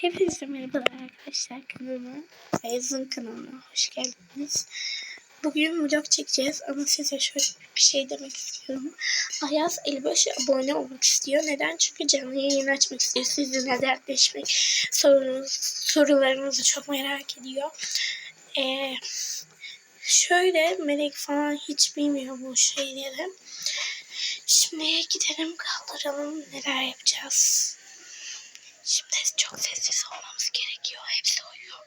Hepinize merhabalar arkadaşlar kanalıma. Ayaz'ın kanalına hoş geldiniz. Bugün vlog çekeceğiz ama size şöyle bir şey demek istiyorum. Ayaz 55 abone olmak istiyor. Neden? Çünkü canlı yayın açmak istiyor. Sizinle dertleşmek, sorunuz, sorularınızı çok merak ediyor. Ee, şöyle Melek falan hiç bilmiyor bu şeyleri. Şimdi gidelim kaldıralım neler yapacağız. Şimdi çok sessiz olmamız gerekiyor. Hepsi uyuyor.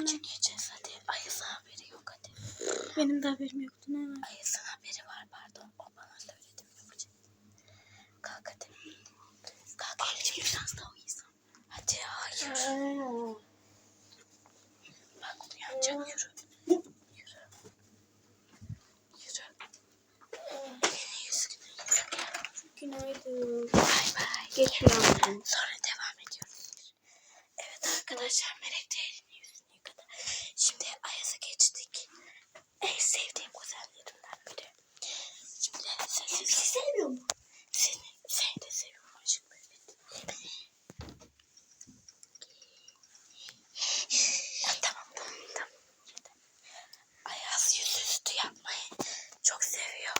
Vlog çekeceğiz hadi. Ayaz'ın haberi yok hadi. Benim de haberim yoktu ne var? Ayaz'ın haberi var pardon. O bana söyledi. Yapacak. Kalk hadi. Kalk elini biraz daha uyusun. Hadi hayır. Bak uyanacak yürü. Yürü. Yürü. Elini yüzünü yıka. Günaydın. Bay bay. Geç uyandım. Sonra devam ediyoruz. Evet arkadaşlar Melek de elini yüzünü yıkadı. Şimdi Ayaz'a geçtik. En sevdiğim kuzenlerimden biri. Şimdi sessiz. sevmiyor mu? Seni, seni de seviyorum aşkım. Evet. Ya, tamam tamam tamam. Ayaz yüzüstü yapmayı çok seviyor.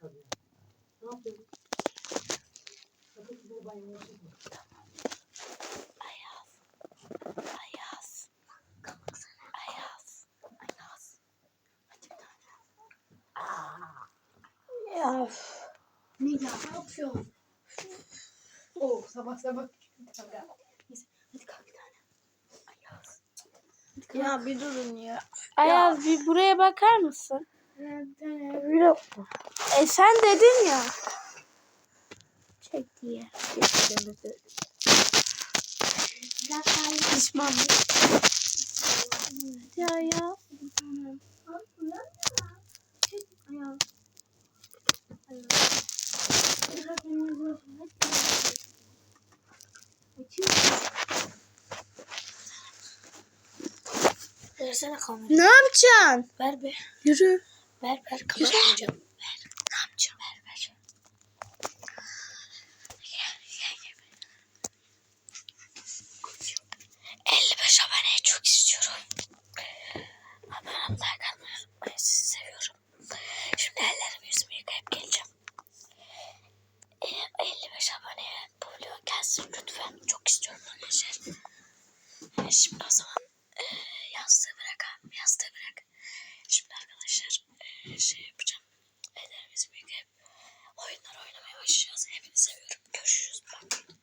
Ayaz. Ayaz. Ayaz. Ayaz. Hadi bir tane. Ya. Ne ya? Ne yapıyorsun? Oh sabah sabah. Neyse hadi kalk bir tane. Ayaz. Ya bir durun ya. Ayaz bir buraya bakar mısın? Vlog. E sen dedin ya. Çek diye. Pişman? Ya ya. Versene kamerayı. Ne yapacaksın? Ver be. Yürü. Ver ver kamerayı. Ee, şimdi o zaman e, yastığı bırak abi. Yastığı bırak. Şimdi arkadaşlar e, şey yapacağım. Ellerimizi büyük hep oyunlar oynamaya başlayacağız. Hepinizi seviyorum. Görüşürüz. Bye.